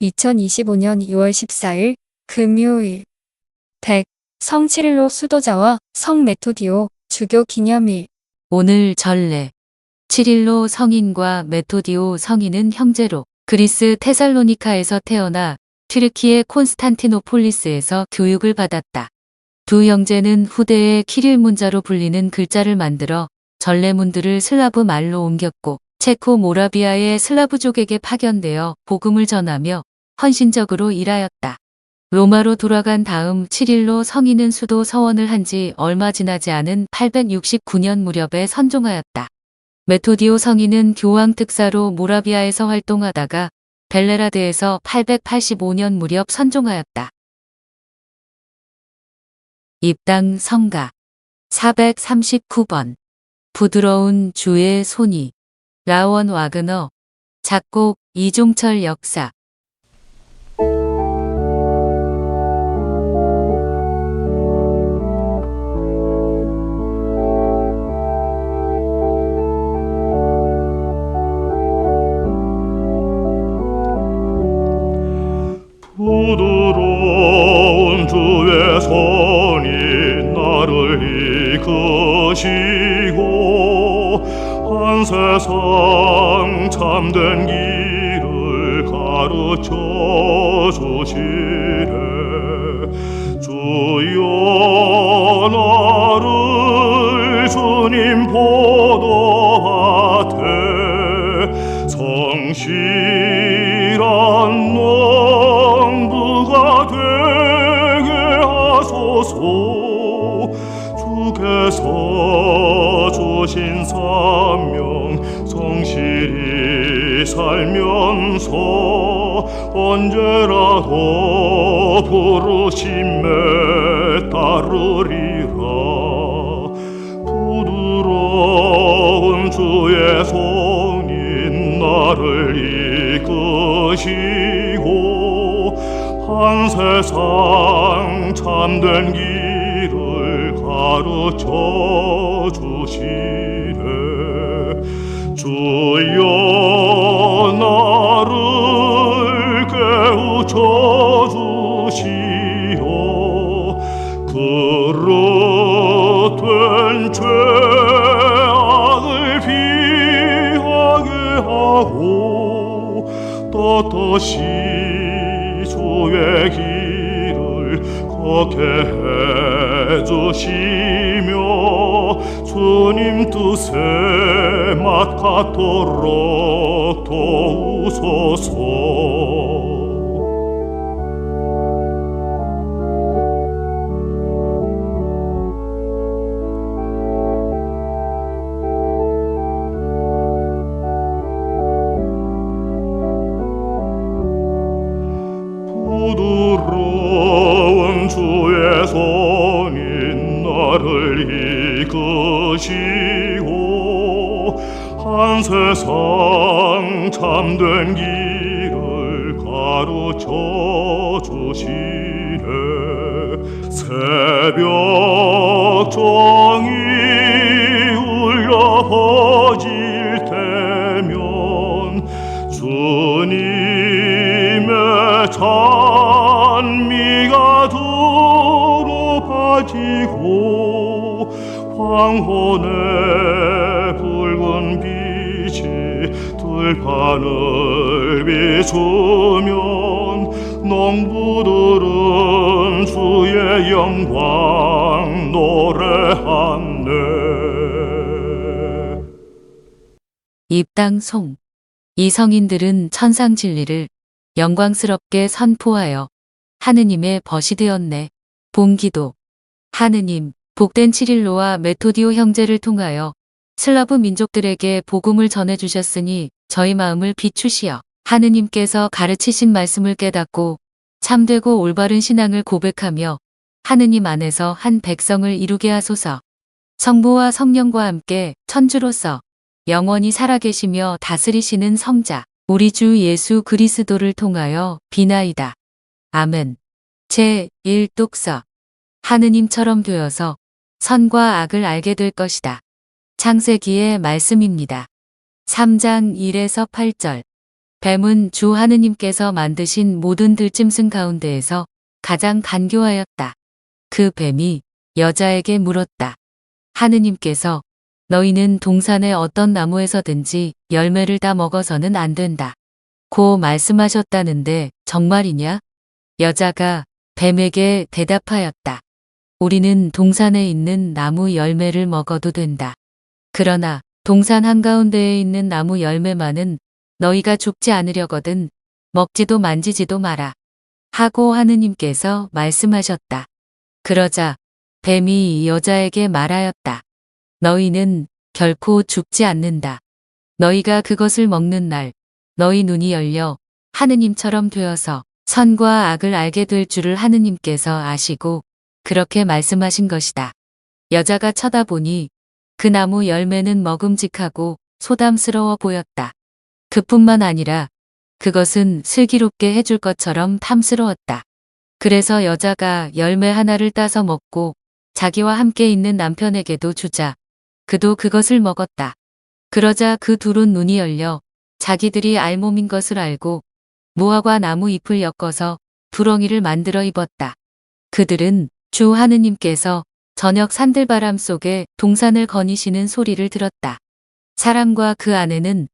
2025년 2월 14일 금요일 100. 성 치릴로 수도자와 성 메토디오 주교 기념일 오늘 전례. 7일로 성인과 메토디오 성인은 형제로 그리스 테살로니카에서 태어나 튀르키의 콘스탄티노폴리스에서 교육을 받았다. 두 형제는 후대에 키릴 문자로 불리는 글자를 만들어 전례문들을 슬라브 말로 옮겼고 체코 모라비아의 슬라브족에게 파견되어 복음을 전하며 헌신적으로 일하였다. 로마로 돌아간 다음 7일로 성인은 수도 서원을 한 지 얼마 지나지 않은 869년 무렵에 선종하였다. 메토디오 성인은 교황 특사로 모라비아에서 활동하다가 벨레라드에서 885년 무렵 선종하였다. 입당 성가 439번 부드러운 주의 손이 라원 와그너 작곡 이종철 역사 나를 주님 보도하되 성실한 농부가 되게 하소서. 주께서 주신 사명 성실히 살면서 언제라도 부르심에 주의 손이 나를 이끄시고 한 세상 참된 길을 가르쳐 주시네 주여 나를 떳떳이 주의 길을 걷게 해주시며 주님 뜻에 맡갖도록 도우소서 비추면 농부들은 주의 영광 노래하네 입당 송. 이 성인들은 천상 진리를 영광스럽게 선포하여 하느님의 벗이 되었네. 봉기도. 하느님, 복된 치릴로와 메토디오 형제를 통하여 슬라브 민족들에게 복음을 전해주셨으니 저희 마음을 비추시어 하느님께서 가르치신 말씀을 깨닫고 참되고 올바른 신앙을 고백하며 하느님 안에서 한 백성을 이루게 하소서. 성부와 성령과 함께 천주로서 영원히 살아계시며 다스리시는 성자, 우리 주 예수 그리스도를 통하여 비나이다. 아멘. 제 1독서. 하느님처럼 되어서 선과 악을 알게 될 것이다. 창세기의 말씀입니다. 3장 1에서 8절. 뱀은 주 하느님께서 만드신 모든 들짐승 가운데에서 가장 간교하였다. 그 뱀이 여자에게 물었다. 하느님께서 너희는 동산의 어떤 나무에서든지 열매를 따 먹어서는 안 된다. 고 말씀하셨다는데 정말이냐? 여자가 뱀에게 대답하였다. 우리는 동산에 있는 나무 열매를 먹어도 된다. 그러나 동산 한가운데에 있는 나무 열매만은 너희가 죽지 않으려거든 먹지도 만지지도 마라. 하고 하느님께서 말씀하셨다. 그러자 뱀이 여자에게 말하였다. 너희는 결코 죽지 않는다. 너희가 그것을 먹는 날 너희 눈이 열려 하느님처럼 되어서 선과 악을 알게 될 줄을 하느님께서 아시고 그렇게 말씀하신 것이다. 여자가 쳐다보니 그 나무 열매는 먹음직하고 소담스러워 보였다. 그뿐만 아니라 그것은 슬기롭게 해줄 것처럼 탐스러웠다. 그래서 여자가 열매 하나를 따서 먹고 자기와 함께 있는 남편에게도 주자. 그도 그것을 먹었다. 그러자 그 둘은 눈이 열려 자기들이 알몸인 것을 알고 무화과 나무 잎을 엮어서 두렁이를 만들어 입었다. 그들은 주 하느님께서 저녁 산들바람 속에 동산을 거니시는 소리를 들었다. 사람과 그 아내는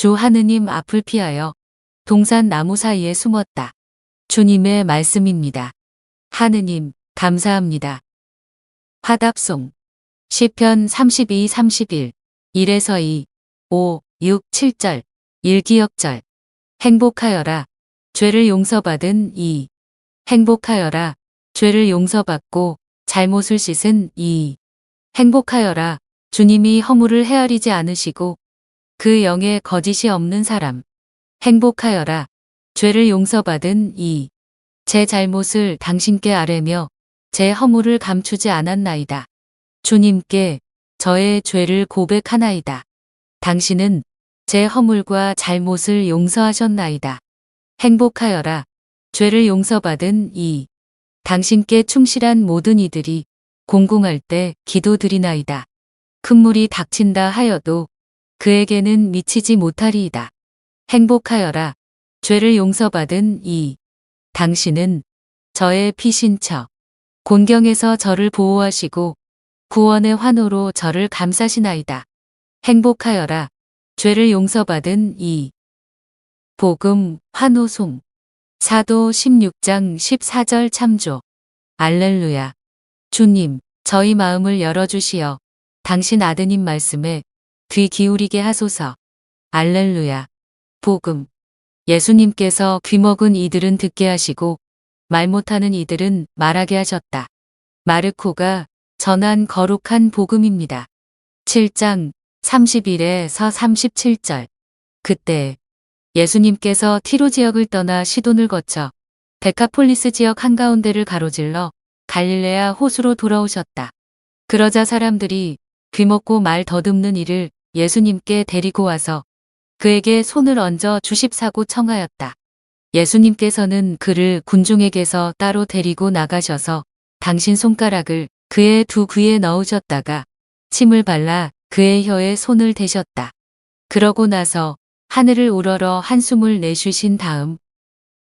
주 하느님 앞을 피하여 동산 나무 사이에 숨었다. 주님의 말씀입니다. 하느님, 감사합니다. 화답송. 시편 32, 31 1에서 2, 5, 6, 7절. 일기역절. 행복하여라. 죄를 용서받은 2 행복하여라. 죄를 용서받고 잘못을 씻은 2 행복하여라. 주님이 허물을 헤아리지 않으시고 그 영에 거짓이 없는 사람 행복하여라 죄를 용서받은 2제 잘못을 당신께 아뢰며 제 허물을 감추지 않았나이다. 주님께 저의 죄를 고백하나이다. 당신은 제 허물과 잘못을 용서하셨나이다. 행복하여라. 죄를 용서받은 이. 당신께 충실한 모든 이들이 공공할 때 기도드리나이다. 큰 물이 닥친다 하여도 그에게는 미치지 못하리이다. 행복하여라. 죄를 용서받은 이. 당신은 저의 피신처. 곤경에서 저를 보호하시고 구원의 환호로 저를 감싸시나이다. 행복하여라. 죄를 용서받은 이. 복음 환호송. 사도 16장 14절 참조. 알렐루야. 주님, 저희 마음을 열어주시어 당신 아드님 말씀에 귀 기울이게 하소서. 알렐루야. 복음. 예수님께서 귀먹은 이들은 듣게 하시고 말 못하는 이들은 말하게 하셨다. 마르코가 전한 거룩한 복음입니다. 7장 31에서 37절. 그때 예수님께서 티로 지역을 떠나 시돈을 거쳐 데카폴리스 지역 한가운데를 가로질러 갈릴레아 호수로 돌아오셨다. 그러자 사람들이 귀먹고 말 더듬는 이를 예수님께 데리고 와서 그에게 손을 얹어 주십사고 청하였다. 예수님께서는 그를 군중에게서 따로 데리고 나가셔서 당신 손가락을 그의 두 귀에 넣으셨다가 침을 발라 그의 혀에 손을 대셨다. 그러고 나서 하늘을 우러러 한숨을 내쉬신 다음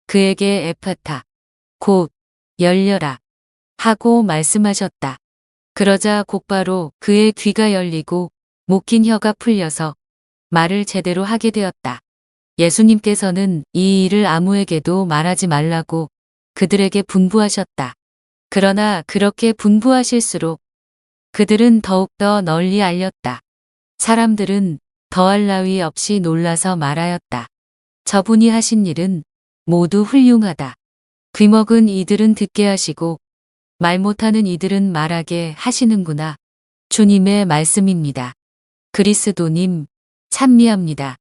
그에게 에파타 곧 열려라 하고 말씀하셨다. 그러자 곧바로 그의 귀가 열리고 목 긴 혀가 풀려서 말을 제대로 하게 되었다. 예수님께서는 이 일을 아무에게도 말하지 말라고 그들에게 분부하셨다. 그러나 그렇게 분부하실수록 그들은 더욱더 널리 알렸다. 사람들은 더할 나위 없이 놀라서 말하였다. 저분이 하신 일은 모두 훌륭하다. 귀먹은 이들은 듣게 하시고 말 못하는 이들은 말하게 하시는구나. 주님의 말씀입니다. 그리스도님, 찬미합니다.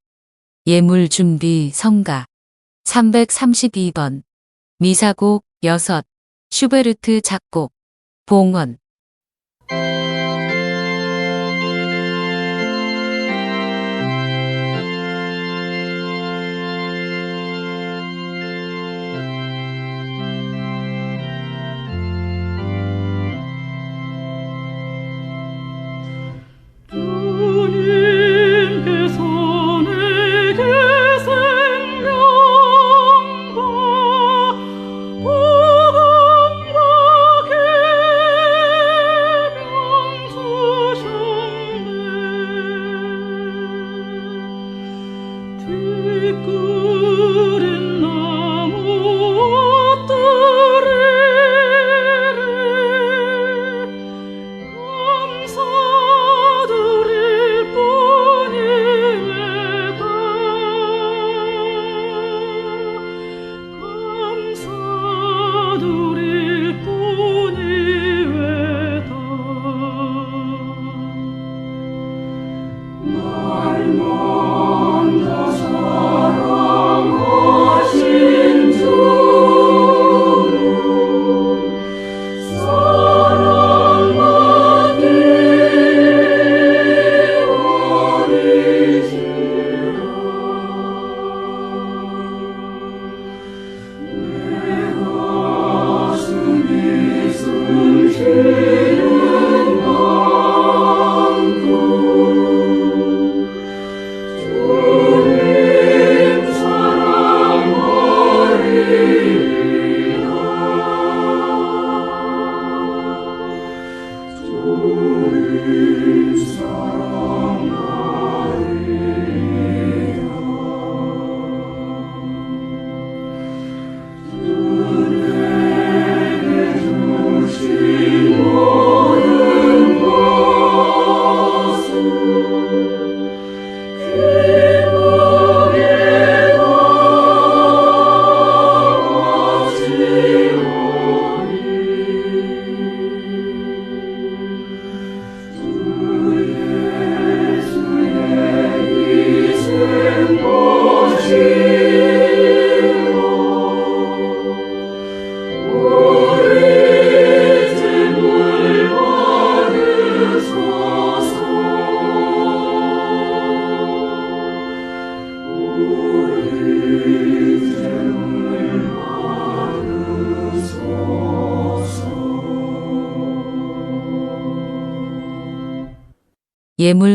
예물 준비 성가. 332번. 미사곡 6 슈베르트 작곡. 봉헌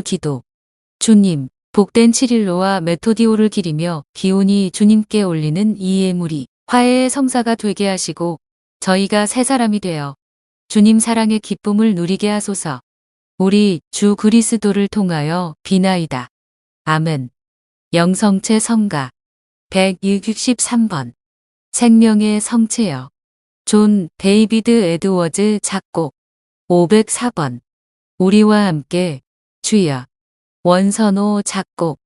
기도. 주님, 복된 칠일로와 메토디오를 기리며 기온이 주님께 올리는 이 예물이 화해의 성사가 되게 하시고 저희가 새 사람이 되어 주님 사랑의 기쁨을 누리게 하소서. 우리 주 그리스도를 통하여 비나이다. 아멘. 영성체 성가 163번 생명의 성체여 존 데이비드 에드워즈 작곡 504번 우리와 함께 주야. 원선호 작곡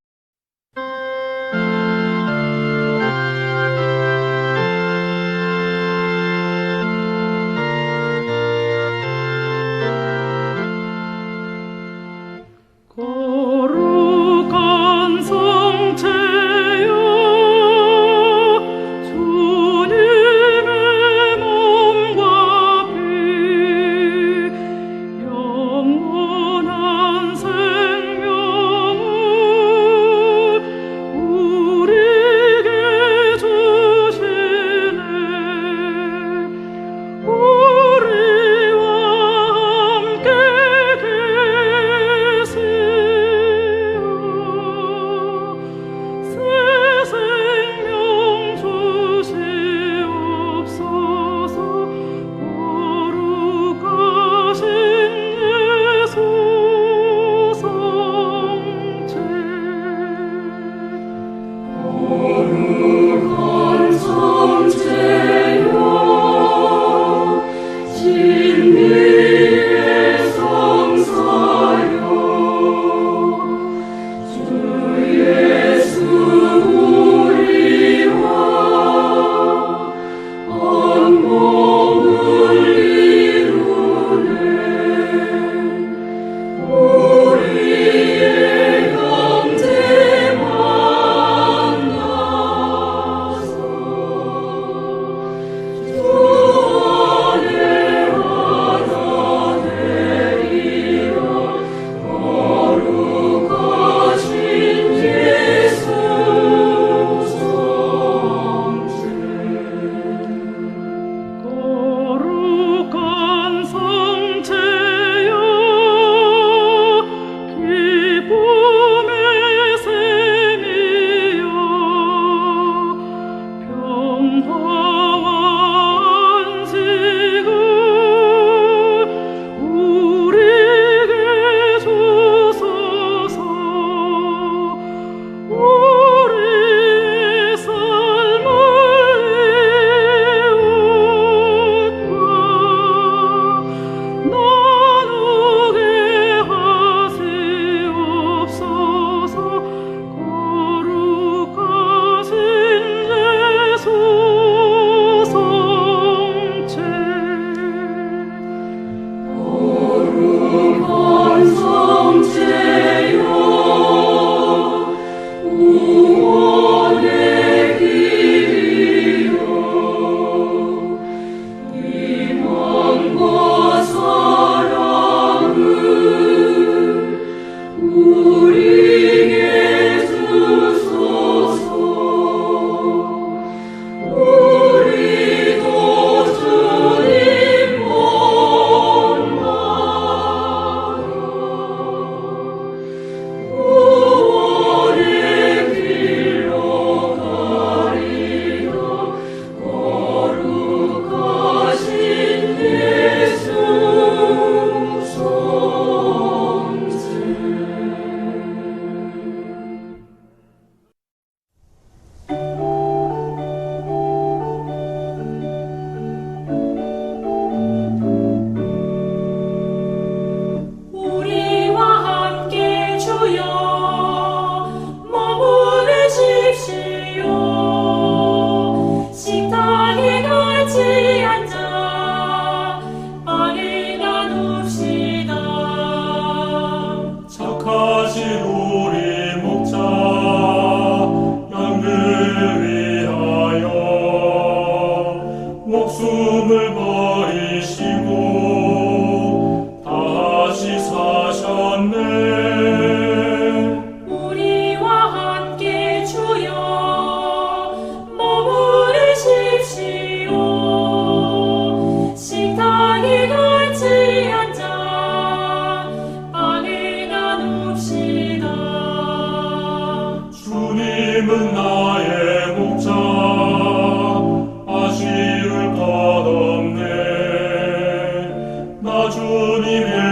주님의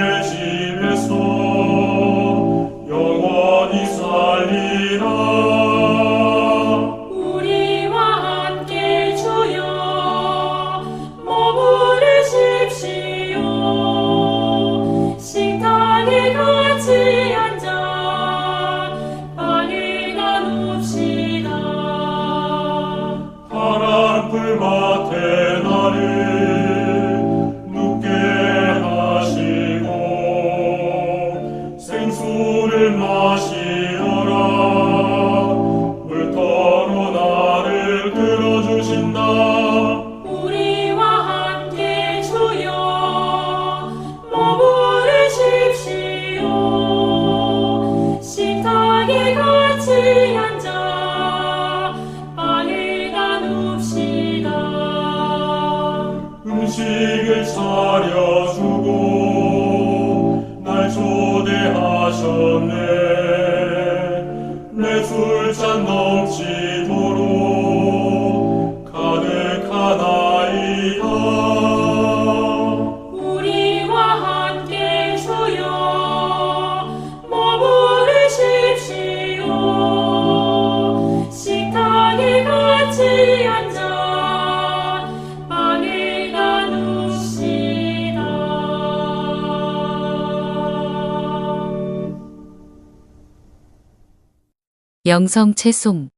영성 채송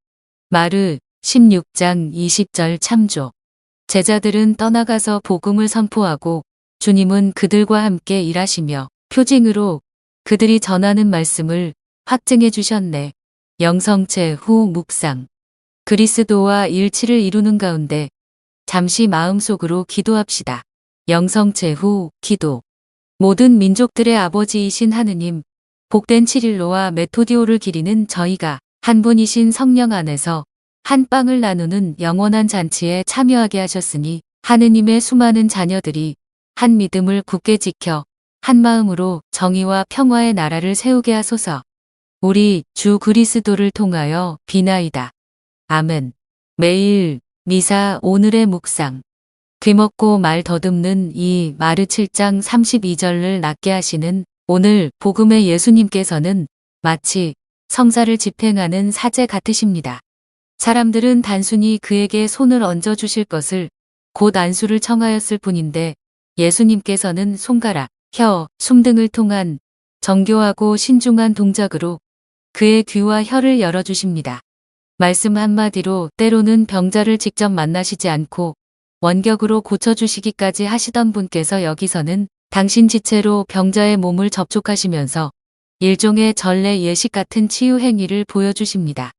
마르 16장 20절 참조 제자들은 떠나가서 복음을 선포하고 주님은 그들과 함께 일하시며 표징으로 그들이 전하는 말씀을 확증해 주셨네. 영성체 후 묵상 그리스도와 일치를 이루는 가운데 잠시 마음속으로 기도합시다. 영성체 후 기도 모든 민족들의 아버지이신 하느님 복된 치릴로와 메토디오를 기리는 저희가 한 분이신 성령 안에서 한 빵을 나누는 영원한 잔치에 참여하게 하셨으니 하느님의 수많은 자녀들이 한 믿음을 굳게 지켜 한 마음으로 정의와 평화의 나라를 세우게 하소서. 우리 주 그리스도를 통하여 비나이다. 아멘. 매일 미사 오늘의 묵상. 귀먹고 말 더듬는 이 마르 7장 32절을 낫게 하시는 오늘 복음의 예수님께서는 마치 성사를 집행하는 사제 같으십니다. 사람들은 단순히 그에게 손을 얹어 주실 것을 곧 안수를 청하였을 뿐인데 예수님께서는 손가락, 혀, 숨 등을 통한 정교하고 신중한 동작으로 그의 귀와 혀를 열어주십니다. 말씀 한마디로 때로는 병자를 직접 만나시지 않고 원격으로 고쳐주시기까지 하시던 분께서 여기서는 당신 지체로 병자의 몸을 접촉하시면서 일종의 전례 예식 같은 치유 행위를 보여주십니다.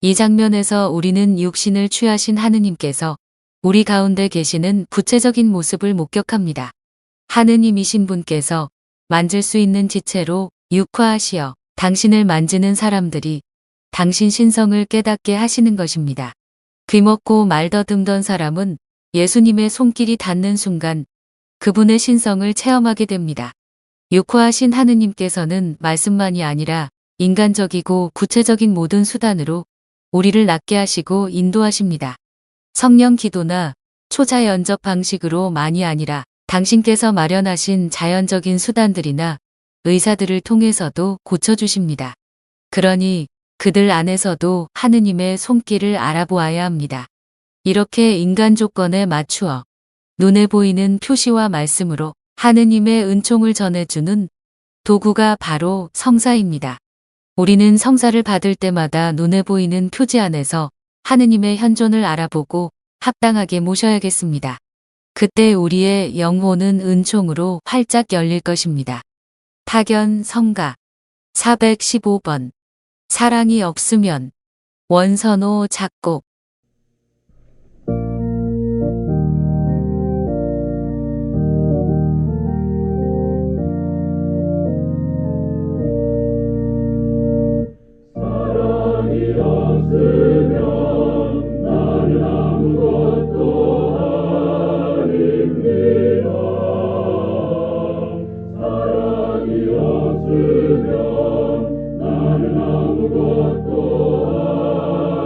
이 장면에서 우리는 육신을 취하신 하느님께서 우리 가운데 계시는 구체적인 모습을 목격합니다. 하느님이신 분께서 만질 수 있는 지체로 육화하시어 당신을 만지는 사람들이 당신 신성을 깨닫게 하시는 것입니다. 귀먹고 말 더듬던 사람은 예수님의 손길이 닿는 순간 그분의 신성을 체험하게 됩니다. 육화하신 하느님께서는 말씀만이 아니라 인간적이고 구체적인 모든 수단으로 우리를 낫게 하시고 인도하십니다. 성령 기도나 초자연적 방식으로 많이 아니라 당신께서 마련하신 자연적인 수단들이나 의사들을 통해서도 고쳐주십니다. 그러니 그들 안에서도 하느님의 손길을 알아보아야 합니다. 이렇게 인간 조건에 맞추어 눈에 보이는 표시와 말씀으로 하느님의 은총을 전해주는 도구가 바로 성사입니다. 우리는 성사를 받을 때마다 눈에 보이는 표지 안에서 하느님의 현존을 알아보고 합당하게 모셔야겠습니다. 그때 우리의 영혼은 은총으로 활짝 열릴 것입니다. 타견 성가 415번 사랑이 없으면 원선호 작곡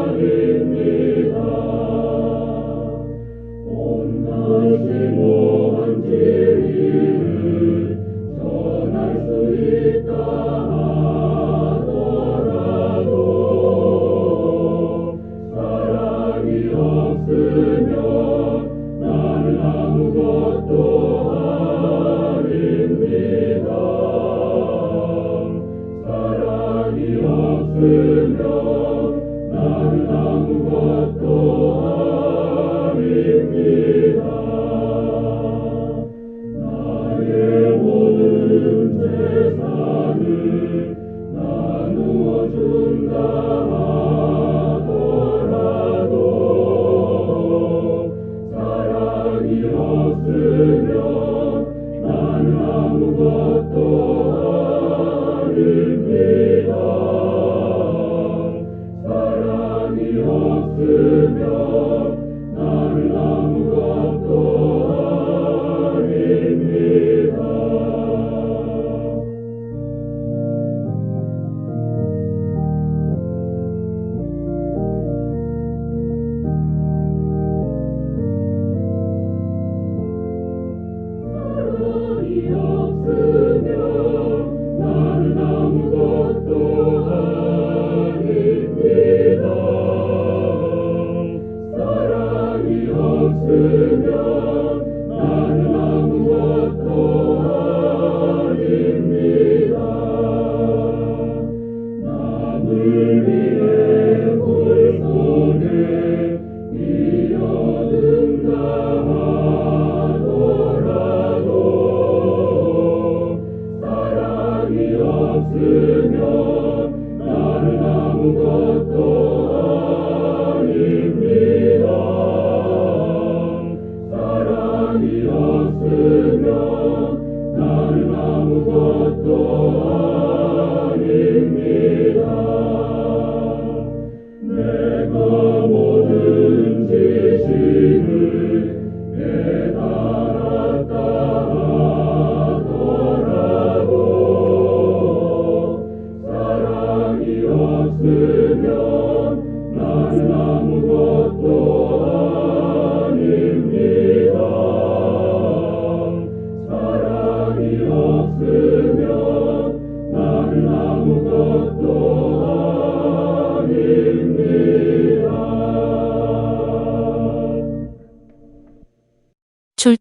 아닙니다. 온나 심오한지 love.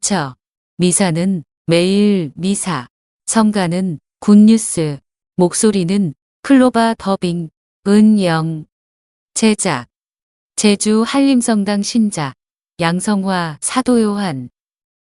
닥쳐. 미사는 매일 미사. 성가는 굿뉴스. 목소리는 클로바 더빙. 은영. 제작. 제주 한림성당 신자. 양성화 사도요한.